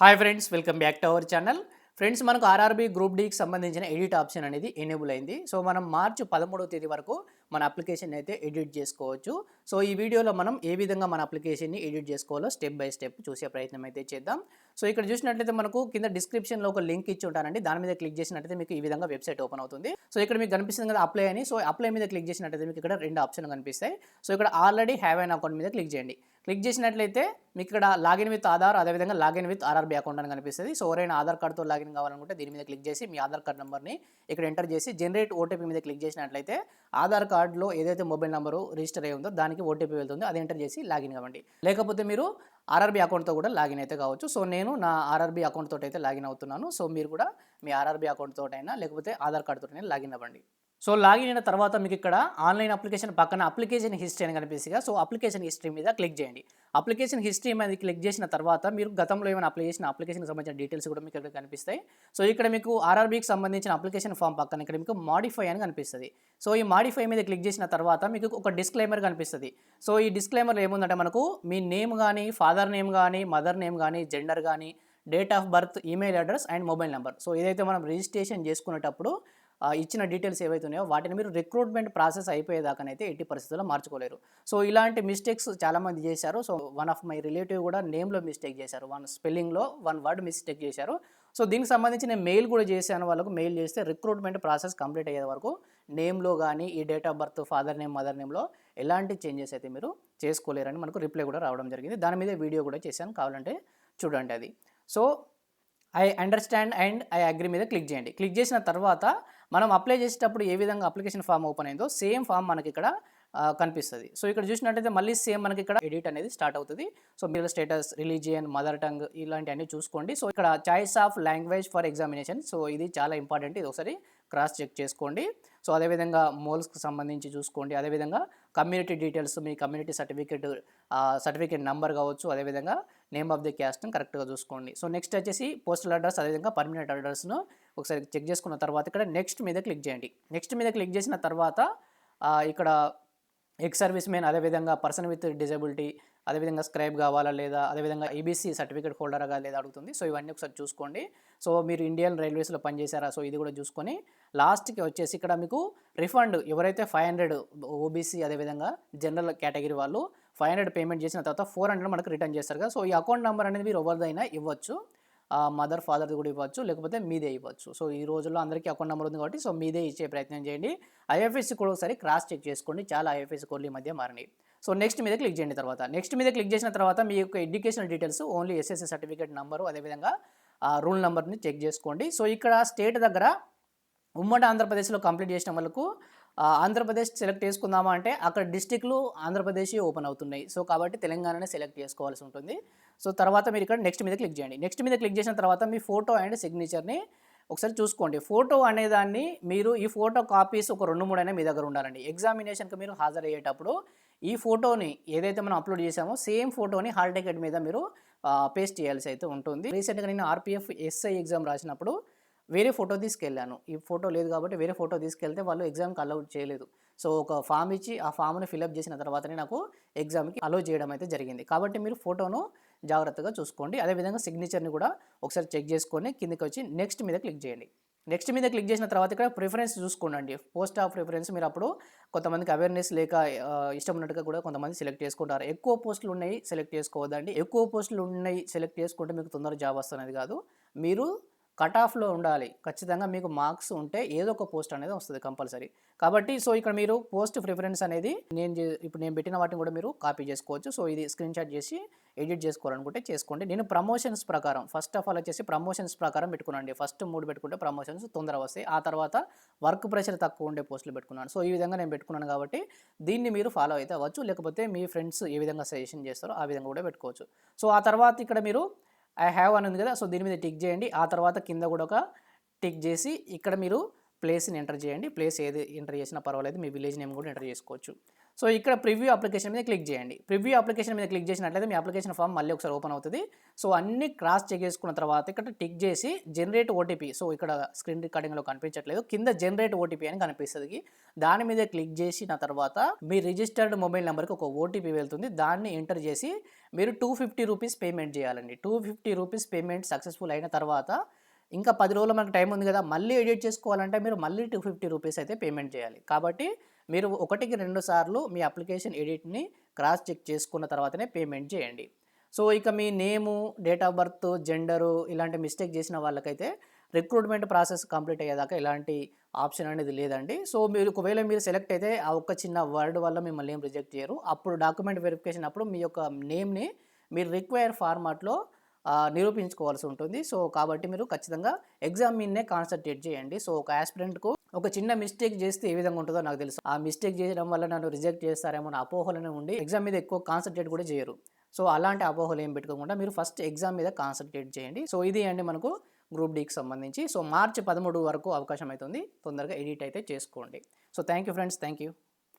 Hi friends welcome back to our channel friends మనకు RRB group డీకి సంబంధించిన edit option అనేది ఎనేబుల్ అయింది. సో మనం మార్చి పదమూడవ తేదీ వరకు మన అప్లికేషన్ అయితే ఎడిట్ చేసుకోవచ్చు. సో ఈ వీడియోలో మనం ఏ విధంగా మన అప్లికేషన్ని ఎడిట్ చేసుకోవాలో స్టెప్ బై స్టెప్ చూసే ప్రయత్నం అయితే చేద్దాం. సో ఇక్కడ చూసినట్లయితే మనకు కింద డిస్క్రిప్షన్లో ఒక లింక్ ఇచ్చి ఉంటానండి దాని మీద క్లిక్ చేసినట్లయితే మీకు ఈ విధంగా వెబ్సైట్ ఓపెన్ అవుతుంది. సో ఇక్కడ మీకు కనిపిస్తుంది కదా అప్లై అని. సో అప్లై మీద క్లిక్ చేసినట్లయితే మీకు ఇక్కడ రెండు ఆప్షన్ కనిపిస్తాయి. సో ఇక్కడ ఆల్రెడీ హ్యావ్ అయిన అకౌంట్ మీద క్లిక్ చేయండి. క్లిక్ చేసినట్లయితే మీకు ఇక్కడ లాగిన్ విత్ ఆధార్ అదేవిధంగా లాగిన్ విత్ ఆర్ఆర్బీ అకౌంట్ అని కనిపిస్తుంది. సో ఎవరైనా ఆధార్ కార్డ్తో లాగిన్ కావాలనుకుంటే దీని మీద క్లిక్ చేసి మీ ఆధార్ కార్డ్ నెంబర్ని ఇక్కడ ఎంటర్ చేసి జనరేట్ ఓటీపీ మీద క్లిక్ చేసినట్లయితే ఆధార్ కార్డులో ఏదైతే మొబైల్ నెంబరు రిజిస్టర్ అయి ఉందో దానికి ఓటీపీ వెళ్తుందో. అది ఎంటర్ చేసి లాగిన్ కావండి. లేకపోతే మీరు ఆర్ఆర్బీ అకౌంట్తో కూడా లాగిన్ అయితే కావచ్చు. సో నేను నా ఆర్ఆర్బీ అకౌంట్ తోటి అయితే లాగిన్ అవుతున్నాను. సో మీరు కూడా మీ ఆర్ఆర్బీ అకౌంట్ తోటైనా లేకపోతే ఆధార్ కార్డ్ తోటైనా లాగిన్ అవ్వండి. సో లాగిన్ అయిన తర్వాత మీకు ఇక్కడ ఆన్లైన్ అప్లికేషన్ పక్కన అప్లికేషన్ హిస్టరీ అని కనిపిస్తుంది. సో అప్లికేషన్ హిస్టరీ మీద క్లిక్ చేయండి. అప్లికేషన్ హిస్టరీ మీద క్లిక్ చేసిన తర్వాత మీరు గతంలో ఏమైనా అప్లై చేసిన అప్లికేషన్కి సంబంధించిన డీటెయిల్స్ కూడా మీకు ఇక్కడ కనిపిస్తాయి. సో ఇక్కడ మీకు ఆర్ఆర్బీకి సంబంధించిన అప్లికేషన్ ఫామ్ పక్కన ఇక్కడ మీకు మాడిఫై అని కనిపిస్తుంది. సో ఈ మాడిఫై మీద క్లిక్ చేసిన తర్వాత మీకు ఒక డిస్క్లైమర్ కనిపిస్తుంది. సో ఈ డిస్క్లైమర్ ఏముందంటే మనకు మీ నేమ్ కానీ ఫాదర్ నేమ్ కానీ మదర్ నేమ్ కానీ జెండర్ కానీ date of birth email address and mobile number so ఏదైతే మనం రిజిస్ట్రేషన్ చేసుకునేటప్పుడు ఇచ్చిన డీటెయిల్స్ ఏవైతే ఉన్నాయో వాటిని మీరు రిక్రూట్మెంట్ ప్రాసెస్ అయిపోయేదాకానైతే ఎట్టి పరిస్థితుల్లో మార్చుకోలేరు. సో ఇలాంటి మిస్టేక్స్ చాలామంది చేశారు. So one of my relative కూడా నేమ్లో మిస్టేక్ చేశారు. వన్ స్పెల్లింగ్లో వన్ వర్డ్ మిస్టేక్ చేశారు. సో దీనికి సంబంధించి నేను మెయిల్ కూడా చేశాను వాళ్ళకు. మెయిల్ చేస్తే రిక్రూట్మెంట్ ప్రాసెస్ కంప్లీట్ అయ్యే వరకు నేమ్లో కానీ ఈ date of birth father name mother నేమ్లో ఎలాంటి చేంజెస్ అయితే మీరు చేసుకోలేరని మనకు రిప్లై కూడా రావడం జరిగింది. దాని మీద వీడియో కూడా చేశాను. కావాలంటే చూడండి అది. So I understand and I agree మీద క్లిక్ చేయండి. క్లిక్ చేసిన తర్వాత మనం అప్లై చేసేటప్పుడు ఏ విధంగా అప్లికేషన్ ఫామ్ ఓపెన్ అయిందో సేమ్ ఫామ్ మనకి ఇక్కడ కనిపిస్తుంది. సో ఇక్కడ చూసినట్టయితే మళ్ళీ సేమ్ మనకి ఇక్కడ ఎడిట్ అనేది స్టార్ట్ అవుతుంది. సో మీరు స్టేటస్ రిలీజియన్ మదర్ టంగ్ ఇలాంటివన్నీ చూసుకోండి. సో ఇక్కడ choice of language for examination. So ఇది చాలా ఇంపార్టెంట్. ఇది ఒకసారి క్రాస్ చెక్ చేసుకోండి. సో అదేవిధంగా మోల్స్కి సంబంధించి చూసుకోండి. అదేవిధంగా కమ్యూనిటీ డీటెయిల్స్ మీ కమ్యూనిటీ సర్టిఫికేట్ సర్టిఫికేట్ నెంబర్ కావచ్చు అదేవిధంగా నేమ్ ఆఫ్ ది క్యాస్ట్ని కరెక్ట్గా చూసుకోండి. సో నెక్స్ట్ వచ్చేసి పోస్టల్ అడ్రస్ అదేవిధంగా పర్మనెంట్ అడ్రస్ను ఒకసారి చెక్ చేసుకున్న తర్వాత ఇక్కడ నెక్స్ట్ మీద క్లిక్ చేయండి. నెక్స్ట్ మీద క్లిక్ చేసిన తర్వాత ఇక్కడ ఎక్స్ సర్వీస్ మెయిన్ అదేవిధంగా పర్సన్ విత్ డిజబిలిటీ అదేవిధంగా స్క్రైబ్ కావాలా లేదా అదేవిధంగా ఈబీసీ సర్టిఫికేట్ హోల్డర్గా లేదా అడుగుతుంది. సో ఇవన్నీ ఒకసారి చూసుకోండి. సో మీరు ఇండియన్ రైల్వేస్లో పనిచేశారా? సో ఇది కూడా చూసుకొని లాస్ట్కి వచ్చేసి ఇక్కడ మీకు రిఫండ్ ఎవరైతే ఫైవ్ హండ్రెడ్ ఓబీసీ అదేవిధంగా జనరల్ కేటగిరీ వాళ్ళు ఫైవ్ హండ్రెడ్ పేమెంట్ చేసిన తర్వాత ఫోర్ హండ్రెడ్ మనకు రిటర్న్ చేస్తారు కదా. సో ఈ అకౌంట్ నెంబర్ అనేది మీరు ఎవరిదైనా ఇవ్వచ్చు. మదర్ ఫాదర్ది కూడా ఇవ్వచ్చు లేకపోతే మీదే ఇవ్వచ్చు. సో ఈ రోజుల్లో అందరికీ అకౌంట్ నెంబర్ ఉంది కాబట్టి సో మీదే ఇచ్చే ప్రయత్నం చేయండి. ఐఎఫ్ఎస్సి కూడా ఒకసారి క్రాస్ చెక్ చేసుకోండి. చాలా ఐఎఫ్ఎస్సి కోడ్లు ఈ మధ్య మారినాయి. సో నెక్స్ట్ మీద క్లిక్ చేయండి తర్వాత. నెక్స్ట్ మీద క్లిక్ చేసిన తర్వాత మీ యొక్క educational details only SSC certificate number అదేవిధంగా రూల్ నెంబర్ని చెక్ చేసుకోండి. సో ఇక్కడ స్టేట్ దగ్గర ఉమ్మడి ఆంధ్రప్రదేశ్లో కంప్లీట్ చేసిన వాళ్ళకు ఆంధ్రప్రదేశ్ సెలెక్ట్ చేసుకుందామా అంటే అక్కడ డిస్టిక్లు ఆంధ్రప్రదేశ్ ఓపెన్ అవుతున్నాయి. సో కాబట్టి తెలంగాణనే సెలెక్ట్ చేసుకోవాల్సి ఉంటుంది. సో తర్వాత మీరు ఇక్కడ నెక్స్ట్ మీద క్లిక్ చేయండి. నెక్స్ట్ మీద క్లిక్ చేసిన తర్వాత మీ ఫోటో అండ్ సిగ్నేచర్ని ఒకసారి చూసుకోండి. ఫోటో అనేదాన్ని మీరు ఈ ఫోటో కాపీస్ ఒక రెండు మూడు అయినా మీ దగ్గర ఉండాలండి. ఎగ్జామినేషన్కి మీరు హాజరయ్యేటప్పుడు ఈ ఫోటోని ఏదైతే మనం అప్లోడ్ చేసామో సేమ్ ఫోటోని హాల్ టికెట్ మీద మీరు పేస్ట్ చేయాల్సి అయితే ఉంటుంది. రీసెంట్గా నేను ఆర్పిఎఫ్ ఎస్ఐ ఎగ్జామ్ రాసినప్పుడు వేరే ఫోటో తీసుకెళ్ళాను. ఈ ఫోటో లేదు కాబట్టి వేరే ఫోటో తీసుకెళ్తే వాళ్ళు ఎగ్జామ్కి అలౌట్ చేయలేదు. సో ఒక ఫామ్ ఇచ్చి ఆ ఫామ్ని ఫిలప్ చేసిన తర్వాతనే నాకు ఎగ్జామ్కి అలౌ చేయడం అయితే జరిగింది. కాబట్టి మీరు ఫోటోను జాగ్రత్తగా చూసుకోండి. అదేవిధంగా సిగ్నేచర్ని కూడా ఒకసారి చెక్ చేసుకొని కిందకి వచ్చి నెక్స్ట్ మీద క్లిక్ చేయండి. నెక్స్ట్ మీద క్లిక్ చేసిన తర్వాత ఇక్కడ ప్రిఫరెన్స్ చూసుకోండి పోస్ట్ ఆఫ్ ప్రిఫరెన్స్ మీరు అప్పుడు కొంతమందికి అవేర్నెస్ లేక ఇష్టం ఉన్నట్టుగా కూడా కొంతమంది సెలెక్ట్ చేసుకుంటారు. ఎక్కువ పోస్టులు ఉన్నాయి సెలెక్ట్ చేసుకోవద్దండి. ఎక్కువ పోస్టులు ఉన్నాయి సెలెక్ట్ చేసుకుంటే మీకు తొందరగా జాబ్ వస్తున్నది కాదు. మీరు కట్ ఆఫ్లో ఉండాలి. ఖచ్చితంగా మీకు మార్క్స్ ఉంటే ఏదో ఒక పోస్ట్ అనేది వస్తుంది కంపల్సరీ. కాబట్టి సో ఇక్కడ మీరు పోస్ట్ ప్రిఫరెన్స్ అనేది నేను ఇప్పుడు నేను పెట్టిన వాటిని కూడా మీరు కాపీ చేసుకోవచ్చు. సో ఇది స్క్రీన్ షాట్ చేసి ఎడిట్ చేసుకోవాలనుకుంటే చేసుకోండి. నేను ప్రమోషన్స్ ప్రకారం ఫస్ట్ ఆఫ్ ఆల్ వచ్చేసి ప్రమోషన్స్ ప్రకారం పెట్టుకున్నాండి ఫస్ట్ మూడు పెట్టుకుంటే ప్రమోషన్స్ తొందర వస్తాయి. ఆ తర్వాత వర్క్ ప్రెషర్ తక్కువ ఉండే పోస్టులు పెట్టుకున్నాను. సో ఈ విధంగా నేను పెట్టుకున్నాను కాబట్టి దీన్ని మీరు ఫాలో అయితే అవ్వచ్చు. లేకపోతే మీ ఫ్రెండ్స్ ఏ విధంగా సజెషన్ చేస్తారో ఆ విధంగా కూడా పెట్టుకోవచ్చు. సో ఆ తర్వాత ఇక్కడ మీరు ఐ హ్యావ్ అని ఉంది కదా సో దీని మీద టిక్ చేయండి. ఆ తర్వాత కింద కూడా ఒక టిక్ చేసి ఇక్కడ మీరు ప్లేస్ని ఎంటర్ చేయండి. ప్లేస్ ఏది ఎంటర్ చేసినా పర్వాలేదు. మీ విలేజ్ నేమ్ కూడా ఎంటర్ చేసుకోవచ్చు. సో ఇక్కడ ప్రివ్యూ అప్లికేషన్ మీద క్లిక్ చేయండి. ప్రివ్యూ అప్లికేషన్ మీద క్లిక్ చేసినట్లయితే మీ అప్లికేషన్ ఫామ్ మళ్ళీ ఒకసారి ఓపెన్ అవుతుంది. సో అన్ని క్రాస్ చెక్ చేసుకున్న తర్వాత ఇక్కడ టిక్ చేసి జనరేట్ ఓటీపీ. సో ఇక్కడ స్క్రీన్ రికార్డింగ్లో కనిపించట్లేదు. కింద జనరేట్ ఓటీపీ అని కనిపిస్తుంది. దాని మీద క్లిక్ చేసిన తర్వాత మీ రిజిస్టర్డ్ మొబైల్ నెంబర్కి ఒక ఓటీపీ వెళ్తుంది. దాన్ని ఎంటర్ చేసి మీరు టూ ఫిఫ్టీ రూపీస్ పేమెంట్ చేయాలండి. Two fifty rupees payment successful అయిన తర్వాత ఇంకా పది రోజులు మనకు టైం ఉంది కదా మళ్ళీ ఎడిట్ చేసుకోవాలంటే మీరు మళ్ళీ టూ ఫిఫ్టీ రూపీస్ అయితే పేమెంట్ చేయాలి. కాబట్టి మీరు ఒకటికి రెండు సార్లు మీ అప్లికేషన్ ఎడిట్ని క్రాస్ చెక్ చేసుకున్న తర్వాతనే పేమెంట్ చేయండి. సో ఇక మీ name date of birth gender ఇలాంటి మిస్టేక్ చేసిన వాళ్ళకైతే రిక్రూట్మెంట్ ప్రాసెస్ కంప్లీట్ అయ్యేదాకా ఇలాంటి ఆప్షన్ అనేది లేదండి. సో మీరు ఒకవేళ మీరు సెలెక్ట్ అయితే ఆ ఒక్క చిన్న వర్డ్ వల్ల మిమ్మల్ని ఏం రిజెక్ట్ చేయరు. అప్పుడు డాక్యుమెంట్ వెరిఫికేషన్ అప్పుడు మీ యొక్క నేమ్ని మీరు రిక్వైర్ ఫార్మాట్లో నిరూపించుకోవాల్సి ఉంటుంది. సో కాబట్టి మీరు ఖచ్చితంగా ఎగ్జామ్ మీదనే కాన్సన్ట్రేట్ చేయండి. సో ఒక ఆస్పిరెంట్కు ఒక చిన్న మిస్టేక్ చేస్తే ఏ విధంగా ఉంటుందో నాకు తెలుసు. ఆ మిస్టేక్ చేయడం వల్ల నన్ను రిజెక్ట్ చేస్తారేమో నా అపోహలనే ఉండి ఎగ్జామ్ మీద ఎక్కువ కాన్సన్ట్రేట్ కూడా చేయరు. సో అలాంటి అపోహలు ఏం పెట్టుకోకుండా మీరు ఫస్ట్ ఎగ్జామ్ మీద కాన్సన్ట్రేట్ చేయండి. సో ఇది అండి మనకు గ్రూప్ డీకి సంబంధించి. సో మార్చి పదమూడు వరకు అవకాశం అవుతుంది. తొందరగా ఎడిట్ అయితే చేసుకోండి. So thank you friends thank you